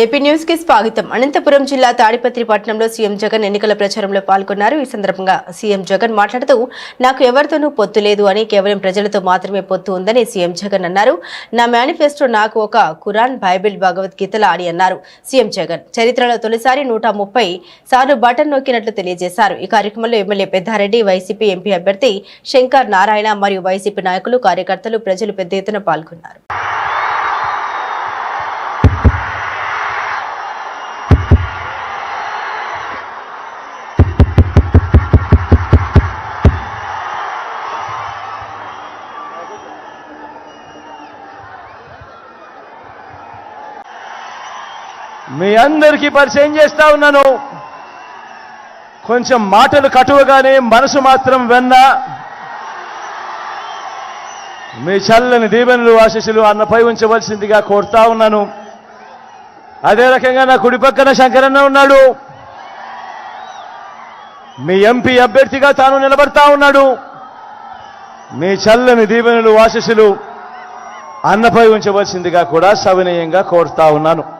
AP న్యూస్కి స్వాగతం. అనంతపురం జిల్లా తాడిపత్రి పట్టణంలో సీఎం జగన్ ఎన్నికల ప్రచారంలో పాల్గొన్నారు. ఈ సందర్భంగా సీఎం జగన్ మాట్లాడుతూ నాకు ఎవరితోనూ పొత్తు లేదు అని కేవలం ప్రజలతో మాత్రమే పొత్తు ఉందని సీఎం జగన్ అన్నారు. నా మేనిఫెస్టో నాకు ఒక కురాన్ బైబిల్ భగవద్గీతల అని అన్నారు సీఎం జగన్. చరిత్రలో తొలిసారి నూట ముప్పై సార్లు బటన్ నొక్కినట్లు తెలియజేశారు. ఈ కార్యక్రమంలో ఎమ్మెల్యే పెద్దారెడ్డి వైసీపీ ఎంపీ అభ్యర్థి శంకర్ నారాయణ మరియు వైసీపీ నాయకులు కార్యకర్తలు ప్రజలు పెద్ద ఎత్తున పాల్గొన్నారు. మీ అందరికీ పరిచయం చేస్తా ఉన్నాను. కొంచెం మాటలు కటువగానే మనసు మాత్రం వెన్న. మీ చల్లని దీవెనలు ఆశీస్సులు అన్నపై ఉంచవలసిందిగా కోరుతా ఉన్నాను. అదే రకంగా నా కుడి పక్కన శంకరన్న ఉన్నాడు. మీ ఎంపీ అభ్యర్థిగా తాను నిలబడతా ఉన్నాడు. మీ చల్లని దీవెనలు ఆశీస్సులు అన్నపై ఉంచవలసిందిగా కూడా సవినయంగా కోరుతా ఉన్నాను.